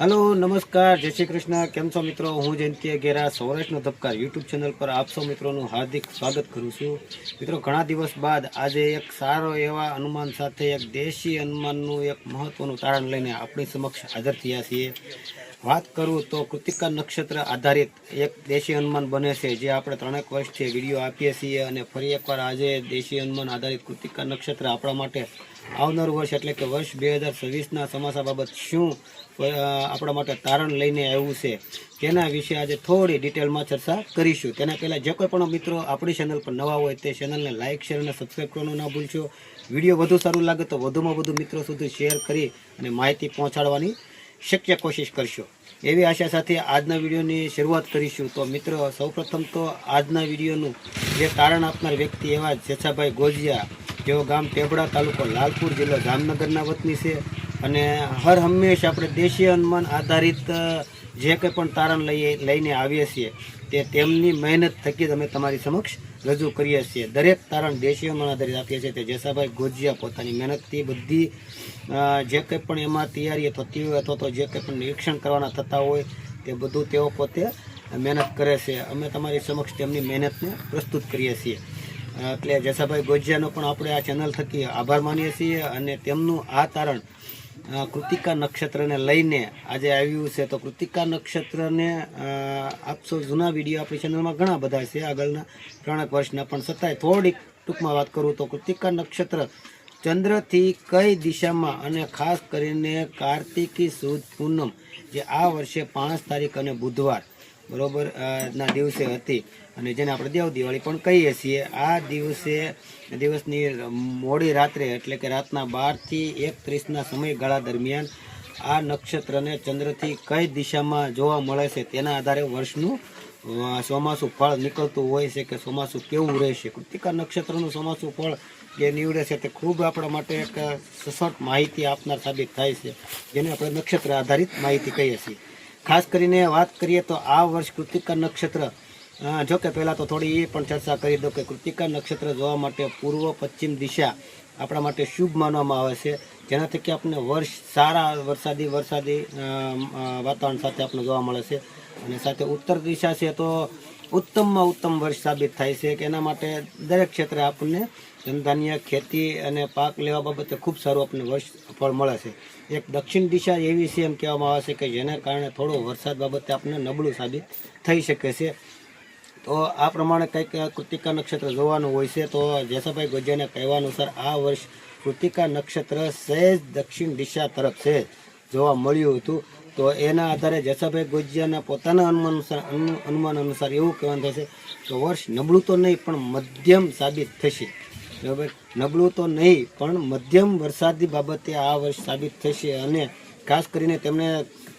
Hello, નમસ્કાર, જય શ્રી કૃષ્ણ. કેમ છો મિત્રો? હું જયંતિ ગેરા સૌરાષ્ટ્રનો ધબકાર યુટ્યુબ ચેનલ પર આપ સૌ મિત્રોનું હાર્દિક સ્વાગત કરું છું. મિત્રો, ઘણા દિવસ બાદ આજે એક સારો એવા અનુમાન સાથે, એક દેશી અનુમાનનું એક મહત્વનું તારણ લઈને આપણી સમક્ષ હાજર થયા છીએ. વાત કરું તો કૃતિકા નક્ષત્ર આધારિત એક દેશી અનુમાન બને છે, જે આપણે ત્રણેક વર્ષથી વીડિયો આપીએ છીએ અને ફરી એકવાર આજે દેશી અનુમાન આધારિત કૃતિકા નક્ષત્ર આપણા માટે આવનારું વર્ષ એટલે કે વર્ષ બે હજાર છવ્વીસના સમાસા બાબત શું આપણા માટે તારણ લઈને આવ્યું છે, તેના વિશે આજે થોડી ડિટેલમાં ચર્ચા કરીશું. તેના પહેલાં જે કોઈ પણ મિત્રો આપણી ચેનલ પર નવા હોય તે ચેનલને લાઇક શેર અને સબસ્ક્રાઈબ કરવાનું ના ભૂલશો. વીડિયો વધુ સારું લાગે તો વધુમાં વધુ મિત્રો સુધી શેર કરી અને માહિતી પહોંચાડવાની શક્ય કોશિશ કરશો. એવી આશા સાથે આજના વિડીયોની શરૂઆત કરીશું. તો મિત્રો, સૌપ્રથમ તો આજના વિડીયોનું જે તારણ આપનાર વ્યક્તિ એવા જેછાભાઈ ગોજિયા જેઓ ગામ ટેબડા તાલુકો લાલપુર જિલ્લો જામનગરના વતની છે. અને હર હંમેશ આપણે દેશી હનુમાન આધારિત જે કંઈ પણ તારણ લઈએ, લઈને આવીએ છીએ, તે તેમની મહેનત થકી અમે તમારી સમક્ષ રજૂ કરીએ છીએ. દરેક તારણ દેશી હનુમાન આધારિત આપીએ છીએ. તે જેસાભાઈ ગોજિયા પોતાની મહેનતથી બધી જે કંઈ પણ એમાં તૈયારી થતી હોય અથવા તો જે કંઈ પણ નિરીક્ષણ કરવાના થતા હોય, તે બધું તેઓ પોતે મહેનત કરે છે. અમે તમારી સમક્ષ તેમની મહેનતને પ્રસ્તુત કરીએ છીએ. એટલે જસાભાઈ ગોજિયાનો પણ આપણે આ ચેનલ થકી આભાર માનીએ છીએ અને તેમનું આ તારણ કૃતિકા નક્ષત્રને લઈને આજે આવ્યું છે. તો કૃતિકા નક્ષત્રને આપશો જૂના વીડિયો આપણી ચેનલમાં ઘણા બધા છે. આગળના ત્રણેક વર્ષના પણ છતાંય થોડીક ટૂંકમાં વાત કરું તો કૃતિકા નક્ષત્ર ચંદ્રથી કઈ દિશામાં અને ખાસ કરીને કાર્તિકી સુદ પૂનમ, જે આ વર્ષે પાંચ તારીખ અને બુધવાર બરોબર ના દિવસે હતી. અને જેને આપણે દેવ દિવાળી પણ કહીએ છીએ, આ દિવસે, દિવસની મોડી રાત્રે, એટલે કે રાતના બારથી એક ત્રીસના સમયગાળા દરમિયાન આ નક્ષત્રને ચંદ્રથી કઈ દિશામાં જોવા મળે છે તેના આધારે વર્ષનું ચોમાસું ફળ નીકળતું હોય છે કે ચોમાસું કેવું રહેશે. કૃતિકા નક્ષત્રનું ચોમાસું ફળ જે નીવડે છે તે ખૂબ આપણા માટે એક સશક્ત માહિતી આપનાર સાબિત થાય છે, જેને આપણે નક્ષત્ર આધારિત માહિતી કહીએ છીએ. ખાસ કરીને વાત કરીએ તો આ વર્ષ કૃતિકા નક્ષત્ર જો કે પહેલાં તો થોડી એ પણ ચર્ચા કરી દો કે કૃતિકા નક્ષત્ર જોવા માટે પૂર્વ પશ્ચિમ દિશા આપણા માટે શુભ માનવામાં આવે છે. જેનાથી કે આપણને વર્ષ સારા વરસાદી વરસાદી વાતાવરણ સાથે આપણે જોવા મળે છે. અને સાથે ઉત્તર દિશા છે તો ઉત્તમમાં ઉત્તમ વર્ષ સાબિત થાય છે કે એના માટે દરેક ક્ષેત્રે આપણને ધનધાન્ય ખેતી અને પાક લેવા બાબતે ખૂબ સારું આપણને વર્ષ ફળ મળે છે. એક દક્ષિણ દિશા એવી છે એમ કહેવામાં આવે છે કે જેના કારણે થોડો વરસાદ બાબતે આપણને નબળું સાબિત થઈ શકે છે. તો આ પ્રમાણે કંઈક કૃતિકા નક્ષત્ર જોવાનું હોય છે તો જેસાભાઈ ગોજિયાને કહેવા અનુસાર આ વર્ષ કૃતિકા નક્ષત્ર સહેજ દક્ષિણ દિશા તરફ સહેજ જોવા મળ્યું હતું. તો એના આધારે જસાભાઈ ગોજિયાના પોતાના અનુમાન અનુસાર અનુમાન અનુસાર એવું કહેવાનું થશે કે વર્ષ નબળું તો નહીં, પણ મધ્યમ સાબિત થશે. બરાબર? નબળું તો નહીં, પણ મધ્યમ વરસાદી બાબતે આ વર્ષ સાબિત થશે અને ખાસ કરીને તેમણે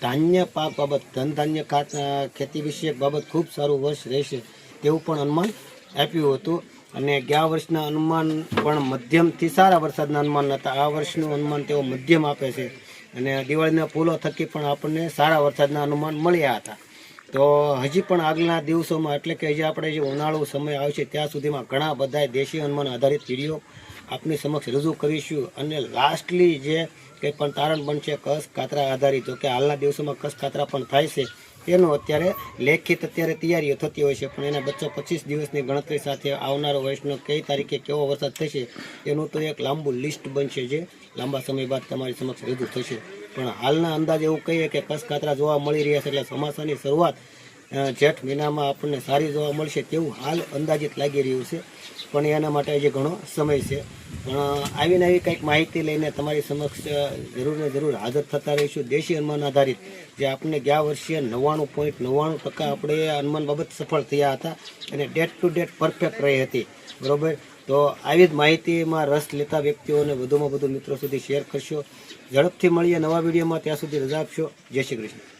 ધાન્ય પાક બાબત ધન ધાન્ય ખાત ખેતી વિષયક બાબત ખૂબ સારું વર્ષ રહેશે તેવું પણ અનુમાન આપ્યું હતું. અને ગયા વર્ષના અનુમાન પણ મધ્યમથી સારા વરસાદના અનુમાન હતા. આ વર્ષનું અનુમાન તેઓ મધ્યમ આપે છે. અને દિવાળીના ફૂલો થકી પણ આપણને સારા વરસાદના અનુમાન મળ્યા હતા. તો હજી પણ આગળના દિવસોમાં, એટલે કે હજી આપણે જે ઉનાળુ સમય આવશે ત્યાં સુધીમાં ઘણા બધા દેશી અનુમાન આધારિત વીડિયો આપની સમક્ષ રજૂ કરીશું. અને લાસ્ટલી જે કંઈ પણ તારણ બનશે, કસ કાતરા આધારિત જો કે હાલના દિવસોમાં કસ કાતરા પણ થાય છે તેનું અત્યારે લેખિત અત્યારે તૈયારીઓ થતી હોય છે, પણ એના બચ્ચો પચીસ દિવસની ગણતરી સાથે આવનારો વર્ષનો કઈ તારીખે કેવો વરસાદ થશે, એનું તો એક લાંબુ લિસ્ટ બનશે જે લાંબા સમય બાદ તમારી સમક્ષ રજૂ થશે. પણ હાલના અંદાજ એવું કહીએ કે કસકાતરા જોવા મળી રહ્યા છે એટલે ચોમાસાની શરૂઆત જેઠ મહિનામાં આપણને સારી જોવા મળશે તેવું હાલ અંદાજિત લાગી રહ્યું છે. પણ એના માટે હજી ઘણો સમય છે. પણ આવીને આવી કંઈક માહિતી લઈને તમારી સમક્ષ જરૂર ને જરૂર હાજર થતા રહીશું. દેશી અનુમાન આધારિત જે આપણને ગયા વર્ષે નવ્વાણું પોઈન્ટ નવ્વાણું ટકા આપણે અનુમાન બાબત સફળ થયા હતા અને ડેટ ટુ ડેટ પરફેક્ટ રહી હતી. બરાબર? તો આવી જ માહિતીમાં રસ લેતા વ્યક્તિઓને વધુમાં વધુ મિત્રો સુધી શેર કરશો. ઝડપથી મળીએ નવા વિડીયોમાં. ત્યાં સુધી રજા આપશો. જય શ્રી કૃષ્ણ.